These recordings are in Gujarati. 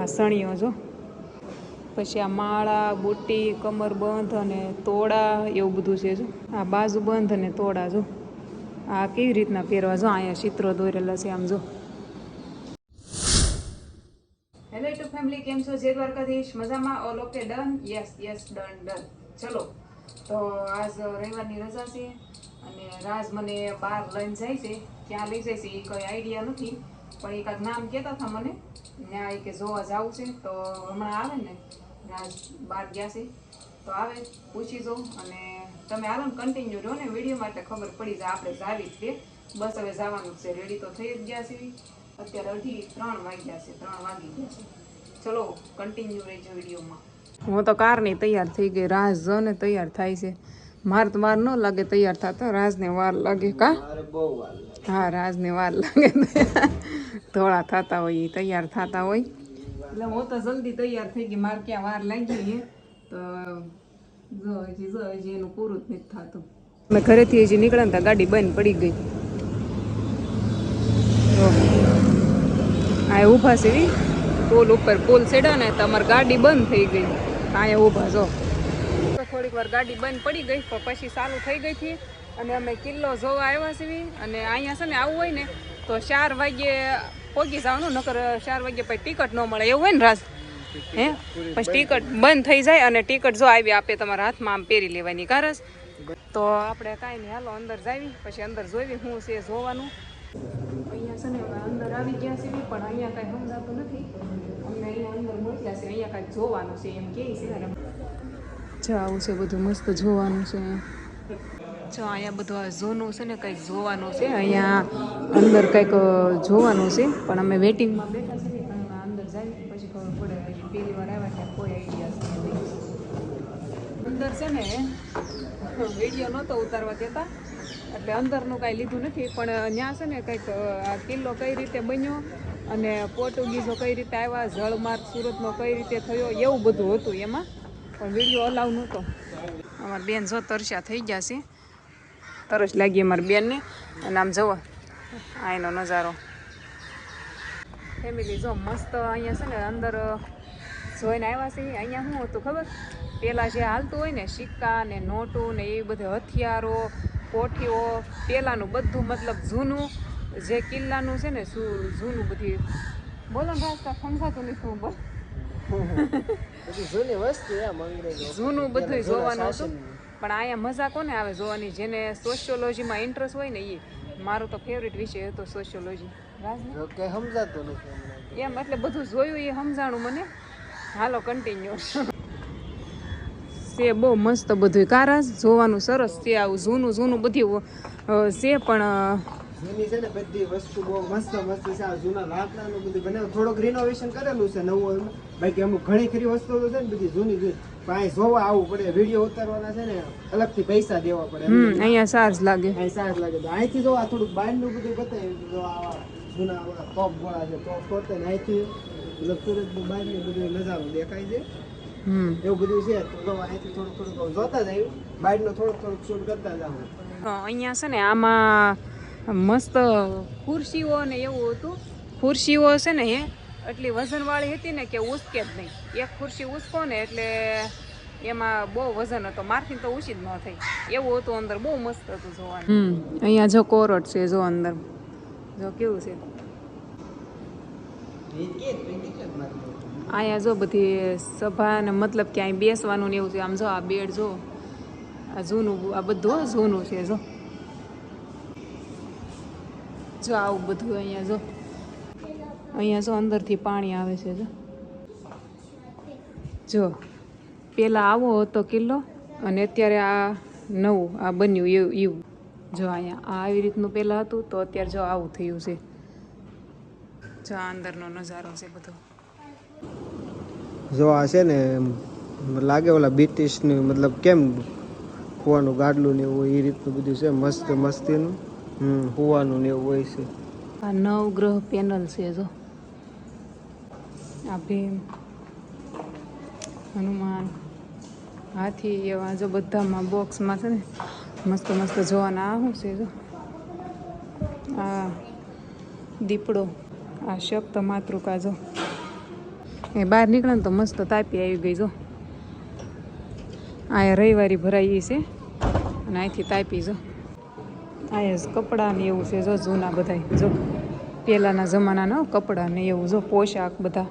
આ સણીઓ જો. પછી આ માળા, બુટ્ટી કમરબંધ અને તોડા એવું બધું છે જો. આ બાજુબંધ અને તોડા જો. આ કેવી રીતના પહેરવા જો? અહીંયા ચિત્રો દોરેલા છે આમ જો. હેલો ટુ ફેમિલી કેમ છો? જે દ્વારકાધીશ. મજામાં? All okay done yes yes done done ચલો. તો આજ રવિવારની રજા છે અને રાજ મને બહાર લઈને જાય છે. ક્યાં લઈ જાય છે. એ કોઈ આઈડિયા નથી. પણ એક આદ નામ કહેતા હતા મને. ત્યાં એ કે જોવા જવું છે, તો હમણાં આવે ને બહાર ગયા છે. તો આવે, પૂછી જો. અને તમે હાલો ને કન્ટિન્યુ રહો ને વીડિયો માટે ખબર પડી જાય આપણે જાવી જ બસ હવે જવાનું છે. રેડી તો થઈ જ ગયા છે. અત્યારે અઢી ત્રણ વાગ્યા છે, ત્રણ વાગી ગયા છે. ચલો કન્ટિન્યુ રહેજો વિડીયોમાં. હું તો કારની તૈયાર થઈ ગઈ, રાહ જો ને તૈયાર થાય છે. મારે તો વાર ન લાગે તૈયાર થતા રાજને વાર લાગે કા? હા રાજને વાર લાગે. ધોળા થતા હોય એ તૈયાર થતા હોય. એટલે હું તો જલ્દી તૈયાર થઈ ગઈ મારે ક્યાં વાર લાગી હે? તો જો હજી જો હજી એનું પૂરું જ નથી થતું. મેં ઘરેથી હજી નીકળ્યા હતા ગાડી બંધ પડી ગઈ. આ ઊભા છે પોલ પુલ ઉપર પુલ ચડ્યા ને તમારી ગાડી બંધ થઈ ગઈ. અહીંયા ઊભા જો. થોડીક વાર ગાડી બંધ પડી ગઈ, પણ પછી ચાલુ થઈ ગઈ હતી. અને અમે કિલ્લો જોવા આવ્યા છીએ. અને અહીંયા છે ને આવું હોય ને, તો ચાર વાગ્યે પહોંચી જવાનું, નકર ચાર વાગ્યે પછી ટિકિટ ન મળે. એવું હોય ને રાજ? હે? પછી ટિકિટ બંધ થઈ જાય અને ટિકિટ જો આવી આપે તમારા હાથમાં, આમ પહેરી લેવાની કારસ તો આપણે કાંઈ નહીં, હાલો, અંદર જાવી, પછી અંદર જોઈએ શું છે જોવાનું. અહીંયા છે ને અંદર આવી ગયા છે પણ અહીંયા કાંઈ સમજાતું નથી. અમને અહીંયા અંદર મોકલ્યા છે, અહીંયા કાંઈક જોવાનું છે, એમ કે છે. ને આવશે છે બધું મસ્ત જોવાનું છે. જો અહીંયા બધું આ જોનું છે ને કંઈક જોવાનું છે. અહીંયા અંદર કંઈક જોવાનું છે પણ અમે વેટિંગમાં બેઠા છીએ પણ અંદર જાય પછી ખબર પડે પહેલી વાર આવ્યા ત્યાં કોઈ આઈડિયા નથી. અંદર છે ને વીડિયો નહોતો ઉતારવા દેતા એટલે અંદરનું કાંઈ લીધું નથી પણ ત્યાં છે ને કંઈક આ કિલ્લો કઈ રીતે બન્યો અને પોર્ટુગીઝો કઈ રીતે આવ્યા જળમાર્ગ સુરતનો કઈ રીતે થયો એવું બધું હતું એમાં. પણ વીડિયો અલાવ નહોતો. અમારા બેન જો તરસ્યા થઈ ગયા છે. તરસ લાગી અમારી બેનને. અને આમ જવો આ નજારો. ફેમિલી જો મસ્ત અહીંયા છે ને, અંદર જોઈને આવ્યા છે. અહીંયા શું હતું ખબર? પહેલાં જે હાલતું હોય ને, સિક્કા ને નોટું ને એ બધે હથિયારો, કોઠીઓ પહેલાંનું બધું મતલબ જૂનું, જે કિલ્લાનું છે ને, શું જૂનું બધી. બોલો ને રાજકા સમજાતું નથી હું બોલ જૂની વસ્તુ એમ અંગ્રેજો જૂનું બધું જોવાનું હતું. પણ અહીંયા મજા કોને આવે જોવાની? જેને સોશિયોલોજીમાં ઇન્ટરેસ્ટ હોય ને એ મારો તો ફેવરિટ વિષય હતો સોશિયોલોજી ઓકે સમજાતું નથી એમ એટલે બધું જોયું એ સમજાણું મને. હાલો કન્ટિન્યુ છે બહુ મસ્ત બધું કારાસ જોવાનું સરસ છે આવું જૂનું જૂનું બધું છે પણ જૂની છે ને બધી વસ્તુ બહુ મસ્ત મસ્ત છે. આ જૂના લાકડાનું બધું બનાવ. થોડોક રિનોવેશન કરેલું છે નવું એમાં. બાકી અમુક ઘણી ખરી વસ્તુઓ છે ને બધી જૂની જૂની. પણ જોવા આવવું પડે વીડિયો ઉતારવાના છે ને અલગથી પૈસા દેવા પડે. અહીંયા સાર્સ લાગે. અહીં સાર લાગે. અહીંથી જો આ થોડુંક બહારનું બધું બતાવી જો આ જૂના ટોપ ગોળા છે ટોપ ફોટો ને અહીંથી. મતલબ સુરતનું બહારનું બધું નજારો દેખાય છે. એવું બધું છે. તો અહીંથી થોડુંક થોડુંક જોતા જાય બહારનો થોડુંક થોડુંક શૂટ કરતા જાવ અહીંયા છે ને આમાં મસ્ત ખુરશીઓ ને એવું હતું. ખુરશીઓ છે ને એ એટલી વજનવાળી હતી ને કે ઉસકે જ નહીં. એક ખુરશી ઉસકો ને એટલે એમાં બહુ વજન હતો. મારથી તો ઊંચી જ ન થઈ. એવું હતું અંદર. બહુ મસ્ત હતું જોવાનું. અહીંયા જો કોરટ છે જો અંદર. જો કેવું છે? અહીંયા જો બધી સભા ને મતલબ કે અહીં બેસવાનું ને એવું છે. આમ જો આ બેડ જો, આ જૂનું, આ બધું જૂનું છે જો. જો આવું બધું અહીંયા જો. અહીંયા જો અંદરથી પાણી આવે છે જો. જો પહેલાં આવો હતો કિલ્લો અને અત્યારે આ નવું, આ બન્યું એવું એવું. જો અહીંયા, આ આવી રીતનું પહેલાં હતું તો અત્યારે જો આવું થયું છે. જો અંદરનો નજારો છે બધો. જો આ છે ને લાગે ઓલા બ્રિટિશની, મતલબ કેમ ખોવાનું ગાડલું ને એવું, એ રીતનું બધું છે, મસ્ત, મસ્તીનું. હમ, હોવાનું ને એવું હોય છે. આ નવગ્રહ પેનલ છે જો. આ ભીમ, હનુમાન, હાથી એવા જો બધામાં બોક્સમાં છે ને, મસ્ત મસ્ત જોવાના આ શું છે જો? આ દીપડો, આ શક્ત માતૃકા જો. એ બહાર નીકળે ને તો મસ્ત તાપી આવી ગઈ જો. આ રવિવારી ભરાઈ છે અને અહીંથી તાપી જો. અહીંયા કપડાં ને એવું છે, જો જૂના બધાય. જો પહેલાંના જમાનાના કપડાં ને એવું, જો પોશાક બધા.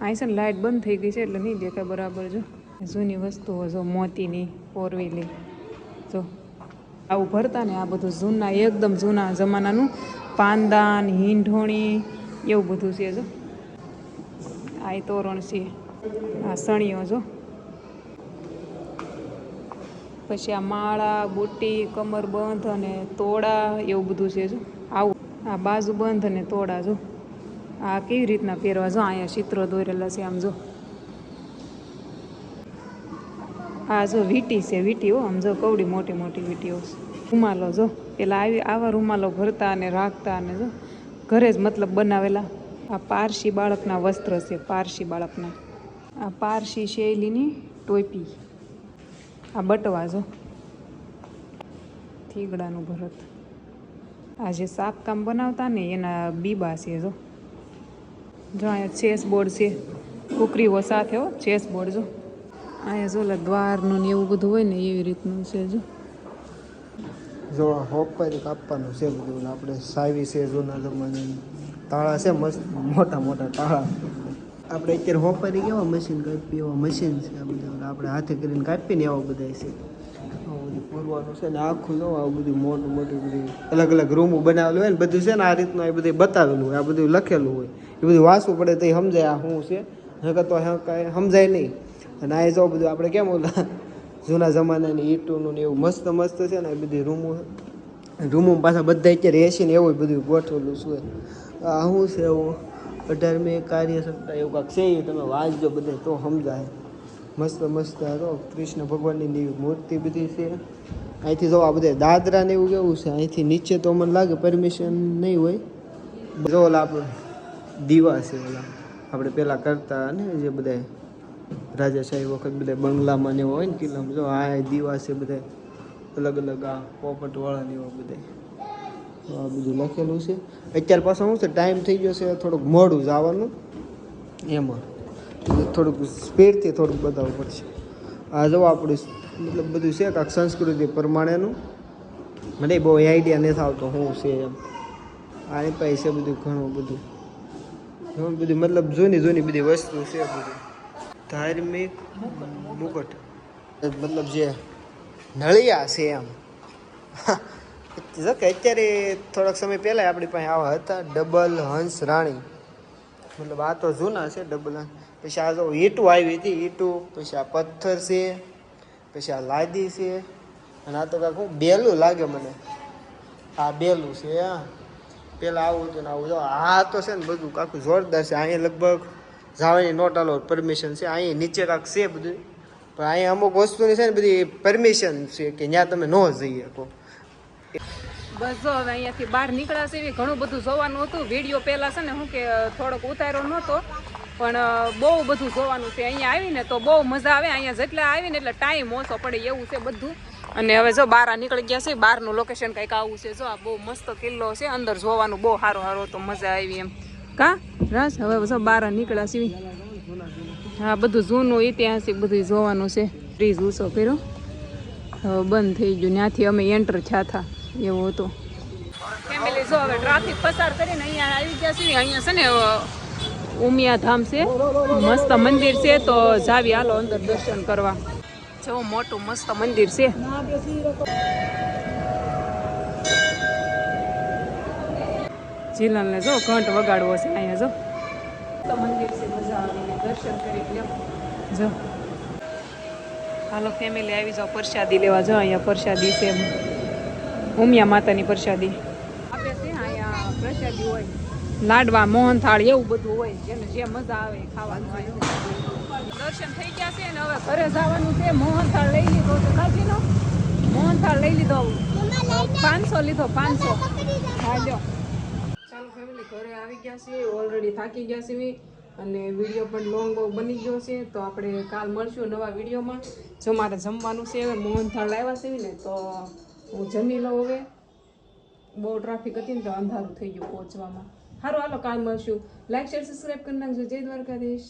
અહીં છે ને લાઇટ બંધ થઈ ગઈ છે એટલે નહીં દેખાય બરાબર, જો. જૂની વસ્તુઓ, જો મોતીની પોરવેલી જો. આવું ભરતા ને આ બધું જૂના, એકદમ જૂના જમાનાનું પાંદાન હિંઢોણી એવું બધું છે, જો. આ તોરણ છે. આ સણીઓ, જો. પછી આ માળા, બુટ્ટી કમરબંધ અને તોડા એવું બધું છે જો. આવું. આ બાજુબંધ અને તોડા જો. આ કેવી રીતના પહેરવા જો? અહીંયા ચિત્રો દોરેલા છે આમ જો. આ જો વીટી છે વીટીઓ આમ જો કવડી મોટી મોટી વીટીઓ રૂમાલો જો. પેલા આવી, આવા રૂમાલો ભરતા અને રાખતા અને જો ઘરે જ મતલબ બનાવેલા. આ પારસી બાળકના વસ્ત્ર છે, પારસી બાળકના. આ પારસી શૈલીની ટોપી. આ બટવા જો. થીગડાનું ભરત. આ જે સાપ કામ બનાવતા ને એના બીબા છે જો. જો અહીંયા ચેસ બોર્ડ છે. કુકરીઓ સાથે હો, ચેસ બોર્ડ જો. અહીંયા જો દ્વારનું ને એવું બધું હોય ને એવી રીતનું છે જો. જો હોપારી કાપવાનું છે બધું આપણે સાવી છે જૂના જમાનાની. તાળા છે મસ્ત મોટા મોટા તાળા. આપણે અત્યારે હોપારી કેવા મશીન કાપી એવા મશીન છે આ બધા. આપણે હાથે કરીને કાપીને એવા બધા છે. આવું પૂરવાનું છે ને આખું જો, આવું બધું મોટું મોટું બધું અલગ અલગ રૂમો બનાવેલું હોય ને, બધું છે ને આ રીતનું એ બધું બતાવેલું આ બધું લખેલું હોય. એ બધું વાંચવું પડે તો સમજાય આ શું છે. નકર તો કાંઈ સમજાય નહીં. અને આ જો બધું આપણે કેમ ઓલા જૂના જમાનાની ઈંટોનું ને એવું મસ્ત મસ્ત છે ને એ બધી રૂમો રૂમો પાછા બધા અત્યારે એસી ને એવું બધું ગોઠવેલું છે. આ શું છે એવું અઢારમી કાર્ય સત્તા એવું કાંક છે, એ તમે વાંચજો બધે તો સમજાય. મસ્ત મસ્ત આ તો કૃષ્ણ ભગવાનની મૂર્તિ બધી છે. અહીંથી જો આ બધે દાદરા ને એવું કેવું છે, અહીંથી નીચે તો મને લાગે પરમિશન નહીં હોય. જો ઓલા આપણે દીવા છે ઓલા આપણે પહેલાં કરતા ને જે બધા રાજાશાહી વખત બધા બંગલામાં ને હોય ને કિલ્લામાં, જો આ દીવા છે બધા અલગ અલગ આ પોપટવાળા ને એવા બધા આ બધું લખેલું છે. અત્યારે પાછા શું છે ટાઈમ થઈ ગયો છે, થોડુંક મોડું જવાનું એમાં થોડુંક સ્પીડથી થોડુંક બતાવવું પડશે. આ જો આપણું મતલબ બધું છે, કાંક સંસ્કૃતિ પ્રમાણેનું. મને બહુ આઈડિયા નથી આવતો શું છે એમ. આની પાસે છે બધું ઘણું બધું. ઘણું બધું મતલબ જૂની જૂની બધી વસ્તુ છે બધું. ધાર્મિક મુકટ. મતલબ જે નળિયા છે એમ. જો કે અત્યારે થોડાક સમય પહેલાં આપણી પાસે આવા હતા ડબલ હંસ રાણી. મતલબ આ તો જૂના છે ડબલ હંસ. પછી આ જો ઈટું આવી હતી, ઈંટું, પછી આ પથ્થર છે, પછી આ લાદી છે, અને આ તો કાંઈક હું બેલું લાગે મને. આ બેલું છે, હા. પેલા આવું હતું ને આવું. જો, આ તો છે ને બધું કાંકું જોરદાર છે. અહીંયા લગભગ જવાની નોટ આલો પરમિશન છે. અહીંયા નીચે કાંક છે બધું. પણ અહીંયા અમુક વસ્તુની છે ને બધી પરમિશન છે કે ત્યાં તમે ન જઈ શકો. બસ જો હવે અહીંયાથી બહાર નીકળાશે એવી ઘણું બધું જોવાનું હતું. વીડિયો પહેલાં છે ને હું કે થોડોક ઉતાર્યો નહોતો, પણ બહુ બધું જોવાનું છે. અહીંયા આવીને તો બહુ મજા આવે. અહીંયા જેટલા આવીને એટલે ટાઈમ ઓછો પડે એવું છે બધું. અને હવે જો બહાર નીકળી ગયા છે. બહારનું લોકેશન કંઈક આવું છે. જો આ બહુ મસ્ત કિલ્લો છે. અંદર જોવાનું બહુ સારો સારો તો મજા આવી એમ. કા? રાસ હવે જો બહાર નીકળ્યા છે. હા, બધું જૂનું, ઐતિહાસિક બધું જોવાનું છે. ફ્રીજ ઊંચો કર્યો. બંધ થઈ ગયું. ત્યાંથી અમે એન્ટર થયા હતા. એવું હતું. ફેમિલી જો હવે ટ્રાફિક પસાર કરીને અહીંયા આવી ગયા છીએ. અહીંયા છે ને ઉમિયા ધામ છે. મસ્ત મંદિર છે તો જાવી હાલો અંદર દર્શન કરવા. જો મોટું મસ્ત મંદિર છે. જીલનને જો ઘંટ વગાડવો છે અહીંયા જો. મંદિર છે, મજા આવી દર્શન કરી લ્યો. જો. હાલો ફેમિલી આવી જાઓ, પ્રસાદી લેવા. જાઓ અહીંયા પ્રસાદી છે ઉમિયા માતાની પ્રસાદી. આપે છે અહીંયા પ્રસાદી હોય. લાડવા મોહનથાળ એવું બધું હોય જેને જે મજા આવે ખાવાનું દર્શન થઈ ગયા છે ને હવે ઘરે જવાનું છે. મોહનથાળ લઈ લીધો છે કાજીનો મોહનથાળ લઈ લીધો. પાંચસો લીધો પાંચસો. હા લ્યો ચાલો ફેમિલી ઘરે આવી ગયા છીએ. ઓલરેડી થાકી ગયા છીએ. અને વીડિયો પણ લોંગ બહુ બની ગયો છે. તો આપણે કાલ મળશું નવા વિડીયોમાં જો મારે જમવાનું છે હવે મોહનથાળ લાવ્યા છે ને તો હું જમી લઉં હવે. બહુ ટ્રાફિક હતી ને તો અંધારું થઈ ગયું પહોંચવામાં. સારું હાલો, કાલ મળશું. લાઈક શેર સબસ્ક્રાઈબ કરી નાખજો. જય દ્વારકાધીશ.